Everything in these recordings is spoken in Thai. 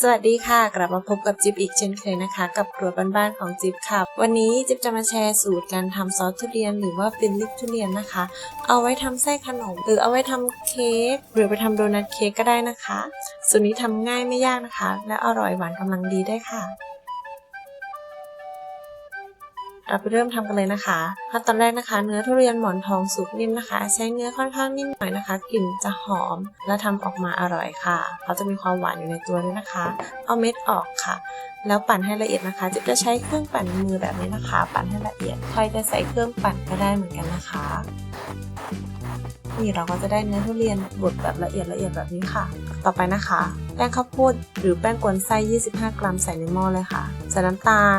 สวัสดีค่ะ กลับมาพบกับจิ๊บอีกเช่นเคยนะคะ กับครัวบ้านๆของจิ๊บค่ะ วันนี้จิ๊บจะมาแชร์สูตรการทำซอสทุเรียนหรือว่าฟิลลิ่งทุเรียนนะคะ เอาไว้ทำไส้ขนม หรือเอาไว้ทำเค้กหรือไปทำโดนัทเค้กก็ได้นะคะ สูตรนี้ทำง่ายไม่ยากนะคะ และอร่อยหวานกำลังดีได้ค่ะ เราไปเริ่มทำกันเลยนะคะขั้นตอนแรกนะคะ เนื้อทุเรียนหมอนทองสุกนิ่มนะคะ ใช้เนื้อค่อนข้างนิ่มหน่อยนะคะ กลิ่นจะหอมและทำออกมาอร่อยค่ะเขาจะมีความหวานอยู่ในตัวด้วยนะคะ เอาเม็ดออกค่ะ แล้วปั่นให้ละเอียดนะคะจิ๊บจะใช้เครื่องปั่นมือแบบนี้นะคะ ปั่นให้ละเอียด ใครจะใส่เครื่องปั่นก็ได้เหมือนกันนะคะ นี่เราก็จะได้เนื้อทุเรียนบดแบบละเอียดละเอียดแบบนี้ค่ะ ต่อไปนะคะ แป้งข้าวโพดหรือแป้งกวนไส้ 25 กรัมใส่ในหม้อเลยค่ะ ใส่น้ำตาล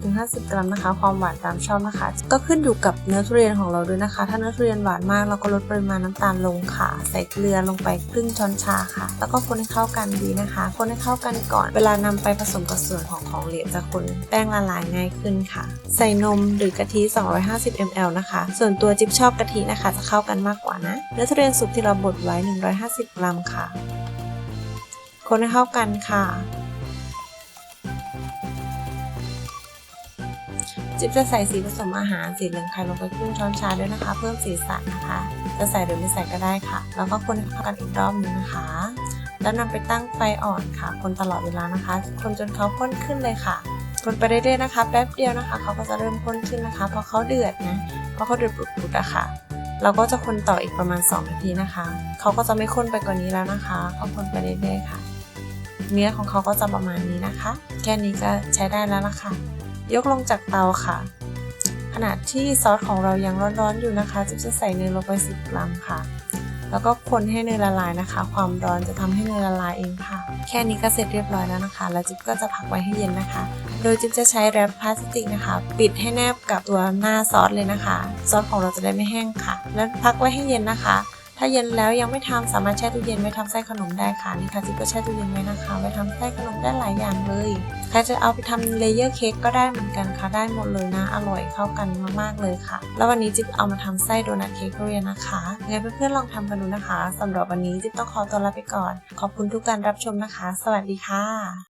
30-50 กรัมนะคะ ความหวานตามชอบนะคะ ก็ขึ้นอยู่กับเนื้อทุเรียนของเราด้วยนะคะ ถ้าเนื้อทุเรียนหวานมากเราก็ลดปริมาณน้ำตาลลงค่ะ ใส่เกลือลงไปครึ่งช้อนชาค่ะ แล้วก็คนให้เข้ากันดีนะคะ คนให้เข้ากันก่อน เวลานำไปผสมกับส่วนของของเหลวจะคนแป้งละลายง่ายขึ้นค่ะ ใส่นมหรือกะทิ 250 ml นะคะ ส่วนตัวจิ๊บชอบกะทินะคะ จะเข้ากันมากกว่านะเนื้อทุเรียนสุกที่เราบดไว้ 150 กรัมค่ะ คนให้เข้ากันค่ะจิ๊บจะใส่สีผสมอาหารสีเหลืองไข่ลงไปครึ่งช้อนชาด้วยนะคะ เพิ่มสีสันนะคะ จะใส่หรือไม่ใส่ก็ได้ค่ะ แล้วก็คนให้เข้ากันอีกรอบหนึงนะคะ แล้วนำไปตั้งไฟอ่อนค่ะ คนตลอดเวลานะคะ คนจนเขาข้นขึ้นเลยค่ะ คนไปเรื่อยๆนะคะ แป๊บเดียวนะคะเขาก็จะเริ่มข้นขึ้นนะคะพอเขาเดือดนะพอเขาเดือดปุดๆอะค่ะ เราก็จะคนต่ออีกประมาณ 2 นาทีนะคะ เขาก็จะไม่ข้นไปกว่านี้แล้วนะคะเขาคนไปเรื่อยๆค่ะ เนื้อของเขาก็จะประมาณนี้นะคะ แค่นี้ก็ใช้ได้แล้วละค่ะ ยกลงจากเตาค่ะ ขณะที่ซอสของเรายังร้อนๆอยู่นะคะจิ๊บจะใส่เนยลงไป10กรัมค่ะ แล้วก็คนให้เนยละลายนะคะ ความร้อนจะทำให้เนยละลายเองค่ะ แค่นี้ก็เสร็จเรียบร้อยแล้วนะคะ แล้วจิ๊บก็จะพักไว้ให้เย็นนะคะ โดยจิ๊บจะใช้แรปพลาสติกนะคะ ปิดให้แนบกับตัวหน้าซอสเลยนะคะ ซอสของเราจะได้ไม่แห้งค่ะ แล้วพักไว้ให้เย็นนะคะ ถ้าเย็นแล้วยังไม่ทำสามารถแช่ตู้เย็นไว้ทำไส้ขนมได้ค่ะนี่ค่ะจิ๊บก็แช่ตู้เย็นไว้นะคะไว้ทำไส้ขนมได้หลายอย่างเลยใครจะเอาไปทำเลเยอร์เค้กก็ได้เหมือนกันค่ะได้หมดเลยนะอร่อยเข้ากันมากๆเลยค่ะ แล้ววันนี้จิ๊บเอามาทำไส้โดนัทเค้กเรียนนะคะยังไงเพื่อนๆลองทำกันดูนะคะสำหรับวันนี้จิ๊บต้องขอตัวลาไปก่อน ขอบคุณทุกการรับชมนะคะ สวัสดีค่ะ